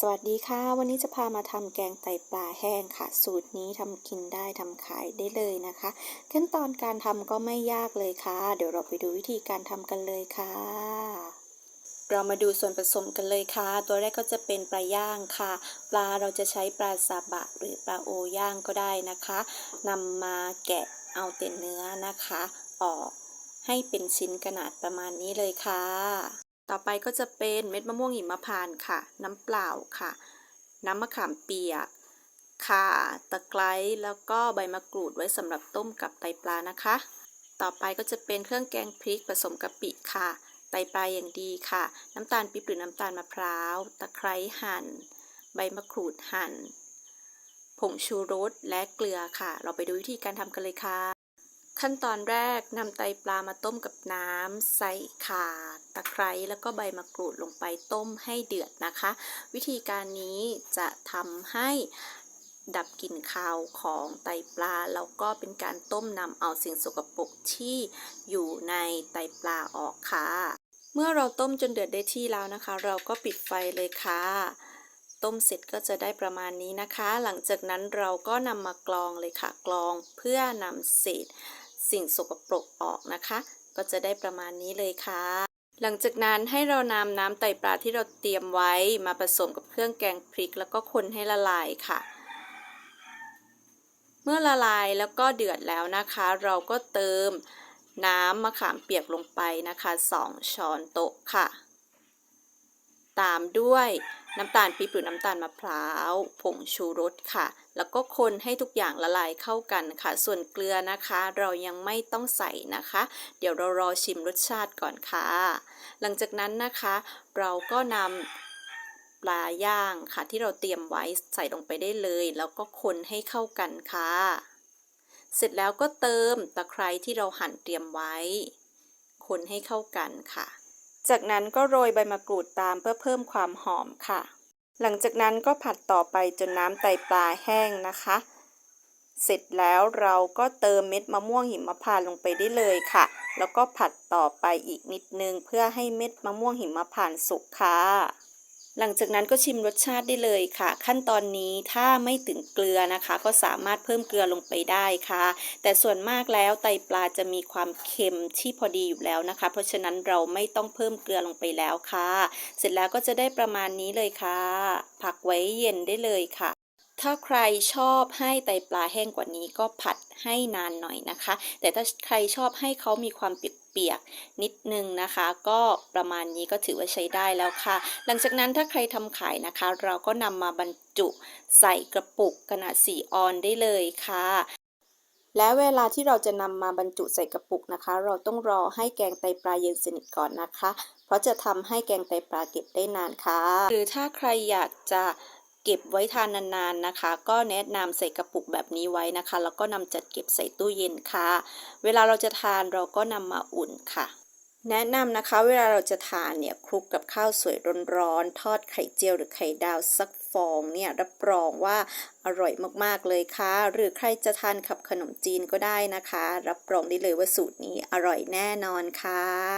สวัสดีค่ะ วันนี้จะพามาทำแกงไตปลาแห้งค่ะ สูตรนี้ทำกินได้ทำขายได้เลยนะคะ ขั้นตอนการทำก็ไม่ยากเลยค่ะ เดี๋ยวเราไปดูวิธีการทำกันเลยค่ะ เรามาดูส่วนผสมกันเลยค่ะ ตัวแรกก็จะเป็นปลาย่างค่ะ ปลาเราจะใช้ปลาซาบะ หรือปลาโอย่างก็ได้นะคะนำมาแกะเอาแต่เนื้อนะคะ ออกให้เป็นชิ้นขนาดประมาณนี้เลยค่ะ ต่อไปก็จะเป็นเม็ดมะม่วงหิมพานต์ค่ะ น้ำเปล่าค่ะ น้ำมะขามเปียกข่าตะไคร้แล้วก็ใบมะกรูดไว้สำหรับต้มกับไตปลานะคะ ต่อไปก็จะเป็นเครื่องแกงพริกผสมกะปิค่ะ ไตปลาอย่างดีค่ะ น้ำตาลปี๊บหรือน้ำตาลมะพร้าว ตะไคร้หั่น ใบมะกรูดหั่น ผงชูรสและเกลือค่ะ เราไปดูวิธีการทำกันเลยค่ะ ขั้นตอนแรกนำไตปลามาต้มกับน้ำใส่ข่าตะไคร้แล้วก็ใบมะกรูดลงไปต้มให้เดือดนะคะ วิธีการนี้จะทำให้ดับกลิ่นคาวของไตปลา แล้วก็เป็นการต้มนำเอาสิ่งสกปรกที่อยู่ในไตปลาออกค่ะ เมื่อเราต้มจนเดือดได้ที่แล้วนะคะ เราก็ปิดไฟเลยค่ะ ต้มเสร็จก็จะได้ประมาณนี้นะคะ หลังจากนั้นเราก็นำมากรองเลยค่ะ กรองเพื่อนำเศษ สิ่งสกปรกออกนะคะ ก็จะได้ประมาณนี้เลยค่ะ หลังจากนั้นให้เรานำน้ำไตปลาที่เราเตรียมไว้มาผสมกับเครื่องแกงพริก แล้วก็คนให้ละลายค่ะ เมื่อละลายแล้วก็เดือดแล้วนะคะ เราก็เติมน้ำมะขามเปียกลงไปนะคะ 2 ช้อนโต๊ะค่ะ ตามด้วย น้ำตาลปี๊บหรือน้ำตาลมะพร้าวผงชูรสค่ะ แล้วก็คนให้ทุกอย่างละลายเข้ากันค่ะ ส่วนเกลือนะคะ เรายังไม่ต้องใส่นะคะ เดี๋ยวเรารอชิมรสชาติก่อนค่ะ หลังจากนั้นนะคะ เราก็นำปลาย่างค่ะที่เราเตรียมไว้ใส่ลงไปได้เลย แล้วก็คนให้เข้ากันค่ะ เสร็จแล้วก็เติมตะไคร้ที่เราหั่นเตรียมไว้ คนให้เข้ากันค่ะ จากนั้นก็โรยใบมะกรูดตามเพื่อเพิ่มความหอมค่ะ หลังจากนั้นก็ผัดต่อไปจนน้ำไตปลาแห้งนะคะ เสร็จแล้วเราก็เติมเม็ดมะม่วงหิมพานต์ลงไปได้เลยค่ะ แล้วก็ผัดต่อไปอีกนิดนึงเพื่อให้เม็ดมะม่วงหิมพานต์สุกค่ะ หลังจากนั้นก็ชิมรสชาติได้เลยค่ะ ขั้นตอนนี้ถ้าไม่ถึงเกลือนะคะ ก็สามารถเพิ่มเกลือลงไปได้ค่ะ แต่ส่วนมากแล้วไตปลาจะมีความเค็มที่พอดีอยู่แล้วนะคะ เพราะฉะนั้นเราไม่ต้องเพิ่มเกลือลงไปแล้วค่ะ เสร็จแล้วก็จะได้ประมาณนี้เลยค่ะพักไว้เย็นได้เลยค่ะ ถ้าใครชอบให้ไตปลาแห้งกว่านี้ก็ผัดให้นานหน่อยนะคะ แต่ถ้าใครชอบให้เขามีความเปียกๆนิดนึงนะคะ ก็ประมาณนี้ก็ถือว่าใช้ได้แล้วค่ะ หลังจากนั้นถ้าใครทำขายนะคะ เราก็นำมาบรรจุใส่กระปุกขนาด4ออนได้เลยค่ะและเวลาที่เราจะนำมาบรรจุใส่กระปุกนะคะ เราต้องรอให้แกงไตปลาเย็นสนิทก่อนนะคะ เพราะจะทำให้แกงไตปลาเก็บได้นานค่ะ หรือถ้าใครอยากจะ เก็บไว้ทานนาน ๆ นะคะ ก็แนะนำใส่กระปุกแบบนี้ไว้นะคะ แล้วก็นำจัดเก็บใส่ตู้เย็นค่ะ เวลาเราจะทานเราก็นำมาอุ่นค่ะ แนะนำนะคะ เวลาเราจะทานเนี่ยคลุกกับข้าวสวยร้อนๆทอดไข่เจียวหรือไข่ดาวสักฟองเนี่ยรับรองว่าอร่อยมากๆเลยค่ะ หรือใครจะทานกับขนมจีนก็ได้นะคะ รับรองได้เลยว่าสูตรนี้อร่อยแน่นอนค่ะ